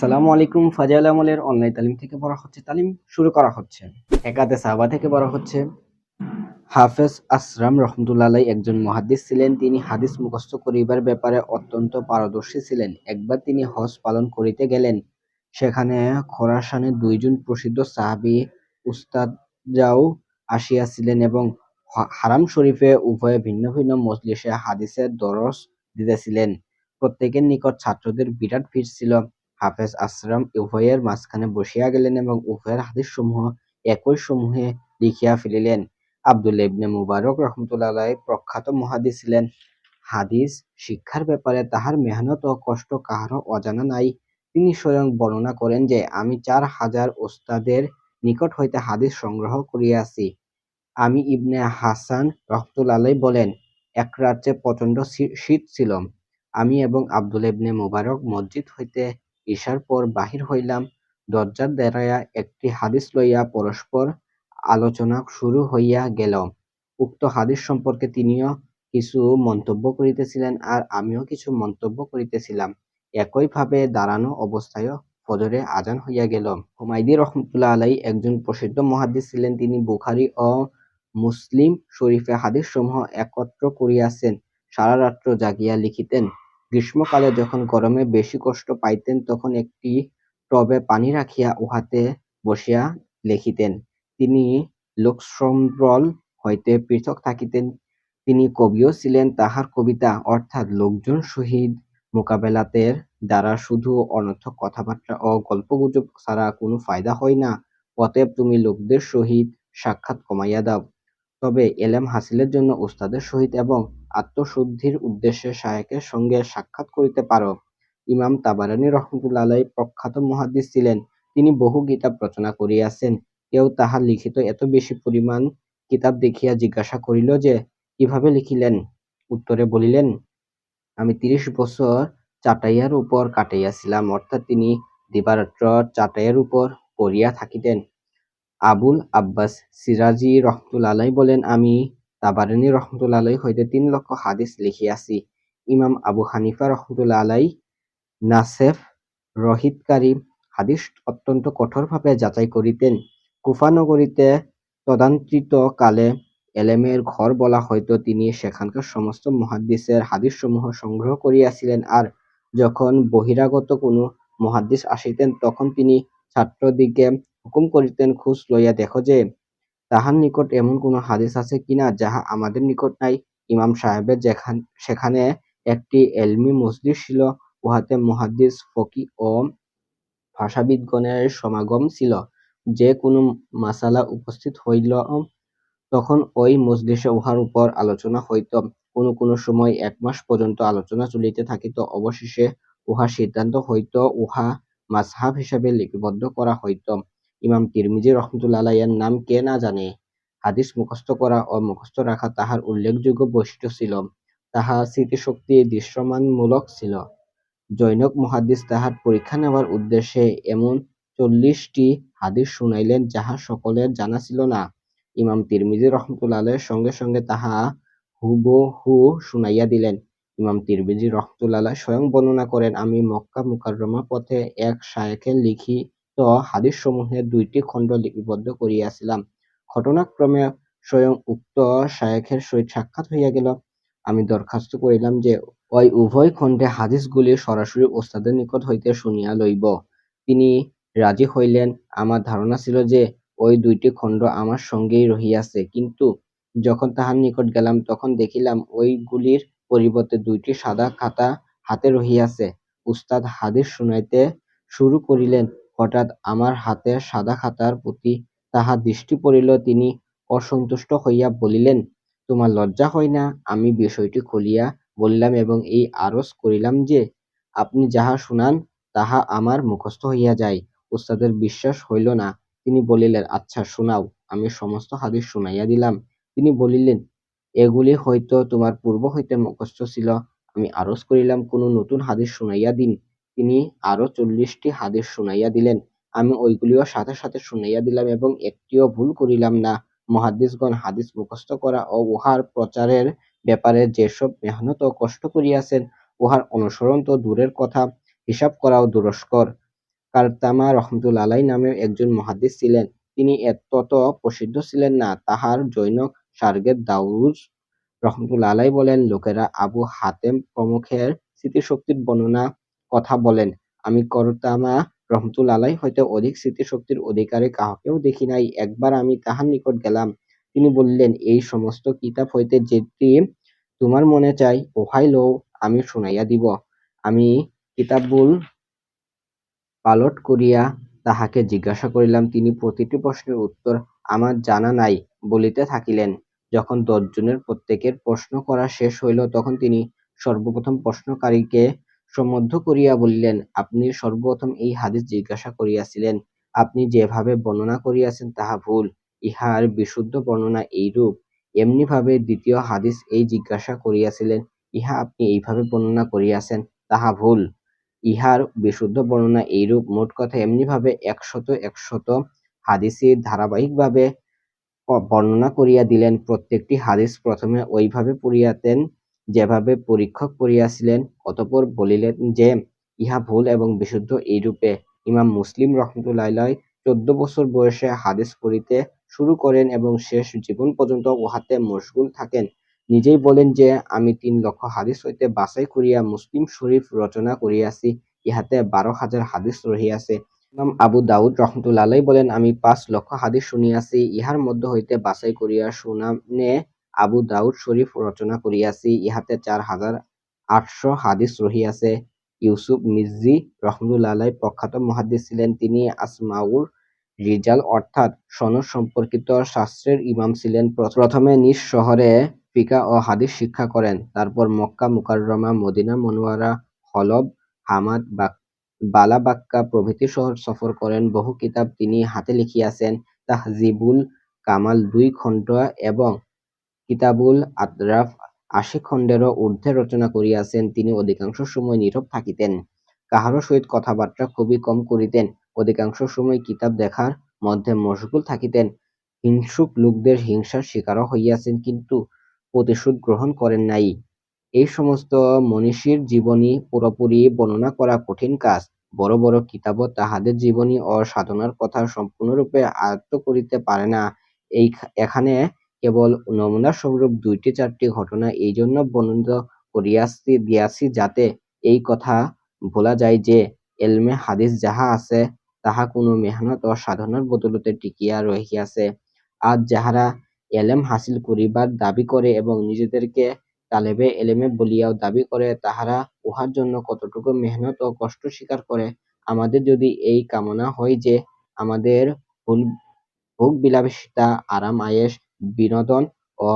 আসসালামু আলাইকুম, ফাজাইল আমলের অনলাইন তালিম থেকে পড়া হচ্ছে তালিম শুরু করা হচ্ছে। একাদে সাহাবা থেকে পড়া হচ্ছে। হাফেজ আসরাম রহমতুল্লাহ একজন মহাদ্দিস ছিলেন। তিনি হাদিস মুখস্থ করিবার ব্যাপারে অত্যন্ত পারদর্শী ছিলেন। একবার তিনি হজ পালন করিতে গেলেন। সেখানে খোরাসানে দুইজন প্রসিদ্ধ সাহাবী উস্তাদরাও আসিয়াছিলেন এবং হারাম শরীফে উভয়ে ভিন্ন ভিন্ন মজলিসে হাদিসের দরস দিতেছিলেন। প্রত্যেকের নিকট ছাত্রদের বিরাট ভিড় ছিল। হাফেজ আসরাম উভয়ের মাঝখানে বসিয়া গেলেন এবং উভয়ের হাদিসসমূহ একই সমূহে লিখিয়া ফেলিলেন। আব্দুল্লাহ ইবনে মুবারক রহমতুল্লাহ প্রখ্যাত মহাদিস ছিলেন। হাদিস শিক্ষার ব্যাপারে তাহার মেহনত ও কষ্ট কাহারও অজানা নাই। তিনি স্বয়ং বর্ণনা করেন যে, আমি চার হাজার ওস্তাদের নিকট হইতে হাদিস সংগ্রহ করিয়াছি। আমি ইবনে হাসান রহমতুল্লাহ বলেন, এক রাত্রে প্রচণ্ড শীত ছিল। আমি এবং আব্দুল্লাহ ইবনে মুবারক মসজিদ হইতে ঈশার পর বাহির হইলাম। দরজার দাঁড়াইয়া একটি হাদিস লইয়া পরস্পর আলোচনা শুরু হইয়া গেল। উক্ত হাদিস সম্পর্কে তিনিও কিছু মন্তব্য করিতেছিলেন আর আমিও কিছু মন্তব্য করিতেছিলাম। একইভাবে দাঁড়ানো অবস্থায়ও ফজরে আজান হইয়া গেল। হুমায়দি রহমতুল্লাহ আলাই একজন প্রসিদ্ধ মহাদ্দিস ছিলেন। তিনি বুখারি ও মুসলিম শরীফে হাদিসসমূহ একত্র করিয়াছেন। সারা রাত্র জাগিয়া লিখিতেন গ্রীষ্মকালে যখন গরমে বেশি কষ্ট পাইতেন, তখন একটি টবে পানি রাখিয়া উহাতে বসিয়া লিখিতেন। তিনি লোকসম্বল হইতে পৃথক থাকিতেন। তিনি কবিও ছিলেন, তাহার কবিতা অর্থাৎ লোকজন সহিত মোকাবেলাতের দ্বারা শুধু অনর্থক কথাবার্তা ও গল্পগুজব ছাড়া কোনো ফায়দা হয় না। অতএব তুমি লোকদের সহিত সাক্ষাৎ কমাইয়া দাও। তবে এলেম হাসিলের জন্য উস্তাদের সহিত এবং আত্মশুদ্ধির উদ্দেশ্যে শায়েখের সঙ্গে সাক্ষাৎ করিতে পারো। ইমাম তাবারানী রহমতুল্লাহ আলাই প্রখ্যাত মুহাদ্দিস ছিলেন। তিনি বহু কিতাব রচনা করিয়াছেন। কেউ তাহার লিখিত এত বেশি পরিমাণ কিতাব দেখিয়া জিজ্ঞাসা করিল যে, কীভাবে লিখিলেন? উত্তরে বলিলেন, আমি তিরিশ বছর চাটাইয়ার উপর কাটাইয়াছিলাম। অর্থাৎ তিনি দিবারাত্র চাটাইয়ের উপর পড়িয়া থাকিতেন। আবুল আব্বাস সিরাজি রহমতুল্লাহ আলাই বলেন, আমি তাবারানী রহমতুল্লাহ আলাই হইতে তিন লক্ষ হাদিস লিখিয়াছি। ইমাম আবু হানিফা রহমতুল্লাহ আলাই নাসেফ রহিতকারী হাদিস অত্যন্ত কঠোরভাবে যাচাই করিতেন। কুফা নগরীতে তদান্তরিত কালে এলেমের ঘর বলা হয়তো তিনি সেখানকার সমস্ত মুহাদ্দিসের হাদিসসমূহ সংগ্রহ করিয়াছিলেন আর যখন বহিরাগত কোনো মুহাদ্দিস আসিতেন, তখন তিনি ছাত্রদিগকে হুকুম করিতেন খোঁজ লইয়া, দেখো যে, তাহার নিকট এমন কোন হাদিস আছে কিনা যাহা আমাদের নিকট নাই? ইমাম সাহেবের যেখান, সেখানে একটি এলমি মসজিদ ছিল, উহাতে মুহাদ্দিস ফকি ও ভাষাবিদগণের সমাগম ছিল। যে কোনো মাসালা উপস্থিত হইল, তখন ওই মজলিসে উহার উপর আলোচনা হইত। কোনো কোনো সময় এক মাস পর্যন্ত আলোচনা চলিতে থাকিত। অবশেষে উহা সিদ্ধান্ত হইত, উহা মাসহাব হিসাবে লিপিবদ্ধ করা হইত। ইমাম তিরমিজি রহমতুল্লাহ আলাইহি এর নাম কে না জানে? হাদিস মুখস্থ করা ও মুখস্থ রাখা তাহার উল্লেখযোগ্য বৈশিষ্ট্য ছিল। তাহা স্মৃতিশক্তি দৃশ্যমানমূলক ছিল। জৈনক মুহাদ্দিস তাহার পরীক্ষা নেওয়ার উদ্দেশ্যে এমন চল্লিশটি হাদিস শুনাইলেন যাহা সকলের জানা ছিল না। ইমাম তিরমিজি রহমতুল্লাহ আলাইহির সঙ্গে সঙ্গে তাহা হুবহু শুনাইয়া দিলেন। ইমাম তিরমিজি রহমতুল্লাহ স্বয়ং বর্ণনা করেন, আমি মক্কা মুকাররমা পথে এক শায়েখের লিখিত হাদিসসমূহের দুইটি খণ্ড লিপিবদ্ধ করিয়াছিলাম ঘটনাক্রমে স্বয়ং উক্ত শায়েখের সহিত সাক্ষাৎ হইয়া গেল। আমি দরখাস্ত করিলাম যে ওই উভয় খণ্ডে হাদিসগুলি সরাসরি ওস্তাদের নিকট হইতে শুনিয়া লইব। তিনি রাজি হইলেন। আমার ধারণা ছিল যে ওই দুইটি খণ্ড আমার সঙ্গেই রহিয়াছে। কিন্তু যখন তাহার নিকট গেলাম, তখন দেখিলাম ওইগুলির পরিবর্তে দুইটি সাদা খাতা হাতে রহিয়াছে। উস্তাদ হাদিস শুনাইতে শুরু করিলেন হঠাৎ আমার হাতে সাদা খাতার প্রতি তাহার দৃষ্টি পড়িল, তিনি অসন্তুষ্ট হইয়া বলিলেন, তোমার লজ্জা হয় না? আমি বিষয়টি খুলিয়া বলিলাম এবং এই আরজ করিলাম যে, আপনি যাহা শুনান তাহা আমার মুখস্থ হইয়া যায়। উস্তাদের বিশ্বাস হইল না। তিনি বলিলেন আচ্ছা শোনাও। আমি সমস্ত হাদিস শুনাইয়া দিলাম। তিনি বলিলেন, এগুলি হয়তো তোমার পূর্ব হইতে মুখস্থ ছিল। আমি আরজ করিলাম, কোনো নতুন হাদিস শুনাইয়া দিন। তিনি আরও চল্লিশটি হাদিস শুনাইয়া দিলেন আমি ওইগুলিও সাথে সাথে শুনাইয়া দিলাম এবং একটিও ভুল করিলাম না মুহাদ্দিসগণ হাদিস মুখস্থ করা ও উহার প্রচারের ব্যাপারে যেসব মেহনত ও কষ্ট করিয়াছেন উহার অনুসরণ তো দূরের কথা হিসাব করাও দুরস্কর কারতামা রহমতুল্লাহ আলাই নামেও একজন মুহাদ্দিস ছিলেন। তিনি তত প্রসিদ্ধ ছিলেন না। তাহার জনৈক সার্গের দাউস রহমতুল্লাহ আলাই বলেন, লোকেরা আবু হাতেম প্রমুখের স্মৃতিশক্তির বর্ণনা কথা বলেন, আমি করতামা রহমতুল্লাহ আলাই হইতে অধিক স্মৃতিশক্তির অধিকারী কাহাকেও দেখি নাই। একবার আমি তাঁহার নিকট গেলাম। তিনি বলিলেন, এই সমস্ত কিতাব হইতে যেটি তোমার মনে চায়, উহাই লও, আমি শুনাইয়া দিব। আমি কিতাবুল পালট করিয়া তাঁহাকে জিজ্ঞাসা করিলাম। তিনি প্রতিটি প্রশ্নের উত্তর আমার জানা নাই বলিতে থাকিলেন। যখন দশজনের প্রত্যেকের প্রশ্ন করা শেষ হইল, তখন তিনি সর্বপ্রথম প্রশ্নকারীকে সম্বোধন করিয়া বলিলেন, আপনি সর্বপ্রথম এই হাদীস জিজ্ঞাসা করিয়াছিলেন। আপনি যেভাবে বর্ণনা করিয়াছেন, তাহা ভুল। ইহার বিশুদ্ধ বর্ণনা এইরূপ। এমনিভাবে দ্বিতীয় হাদীস এই জিজ্ঞাসা করিয়াছিলেন, ইহা আপনি এইভাবে বর্ণনা করিয়াছেন, তাহা ভুল। ইহার বিশুদ্ধ বর্ণনা এইরূপ। মোট কথা এমনিভাবে একশত একশত হাদীসই ধারাবাহিকভাবে বর্ণনা করিয়া দিলেন। প্রত্যেকটি হাদিস প্রথমে ঐভাবে পড়িতেন, যেভাবে পরীক্ষক পড়িয়াছিলেন, অতঃপর বলিলেন যে, ইহা ভুল এবং বিশুদ্ধ এইরূপে। ইমাম মুসলিম রহমতুল্লাহ চৌদ্দ বছর বয়সে হাদীস পড়িতে শুরু করেন এবং শেষ জীবন পর্যন্ত উহাতে মশগুল থাকেন। নিজেই বলেন যে, আমি তিন লক্ষ হাদিস হইতে বাছাই করিয়া মুসলিম শরীফ রচনা করিয়াছি, ইহাতে বারো হাজার হাদিস রহিয়াছে। ইমাম আবু দাউদ রহমতুল্লাহ বলেন, আমি পাঁচ লক্ষ হাদিস শুনিয়াছি, ইহার মধ্য হইতে বাছাই করিয়া সুনানে আবু দাউদ শরীফ রচনা করিয়াছি, ইহাতে চার হাজার আটশ হাদিস রহিয়াছে। ইউসুফ মিজজি রহমতুল্লাহ আলাই প্রখ্যাত মহাদিস ছিলেন। তিনি আসমাউর রিজাল অর্থাৎ সনদ সম্পর্কিত শাস্ত্রের ইমাম ছিলেন। প্রথমে নিজ শহরে ফিকহ ও হাদিস শিক্ষা করেন। তারপর Mecca Mukarrama, Medina Munawwara Halab, Hamad, Baalbek প্রভৃতি শহর সফর করেন। বহু কিতাব তিনি হাতে লিখিয়াছেন। তাহজিবুল কামাল দুই খণ্ড এবং কিতাবুল আতরাফ আশি খণ্ডেরও ঊর্ধ্বে রচনা করিয়াছেন। তিনি অধিকাংশ সময় নীরব থাকিতেন। কাহারও সহিত কথাবার্তা খুবই কম করিতেন। অধিকাংশ সময় কিতাব দেখার মধ্যে মশগুল থাকিতেন। হিংসুক লোকদের হিংসার শিকারও হইয়াছেন, কিন্তু প্রতিশোধ গ্রহণ করেন নাই। এই সমস্ত মনীষীর জীবনী পুরোপুরি বর্ণনা করা কঠিন কাজ। বড় বড় কিতাবও তাহাদের জীবনী ও সাধনার কথা সম্পূর্ণরূপে আয়ত্ত করিতে পারে না। এই এখানে কেবল নমুনাস্বরূপ দুইটি চারটি ঘটনা এইজন্য বর্ণিত করিয়া দিয়াছি, যাতে এই কথা ভোলা যায় যে, এলমে হাদিস যাহা আছে, তাহা কোন মেহনত ও সাধনার বদৌলতে টিকিয়া রহিয়াছে। আজ যাহারা এলেম হাসিল করিবার দাবি করে এবং নিজেদেরকে তালেবে এলেম বলিয়াও দাবি করে, তাহারা উহার জন্য কতটুকু মেহনত ও কষ্ট স্বীকার করে। আমাদের যদি এই কামনা হয় যে, আমাদের ভোগবিলাসিতা, আরাম-আয়েস, বিনোদন ও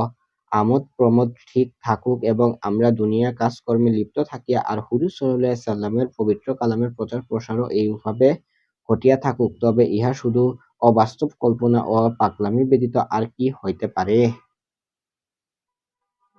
আমোদ-প্রমোদ ঠিক থাকুক এবং আমরা দুনিয়ার কাজকর্মে লিপ্ত থাকিয়া আর হুজুর ওয়াসাল্লামের পবিত্র কালামের প্রচার প্রসারও এইভাবে ঘটিয়া থাকুক, তবে ইহা শুধু অবাস্তব কল্পনা ও পাগলামি ব্যতীত আর কি হইতে পারে?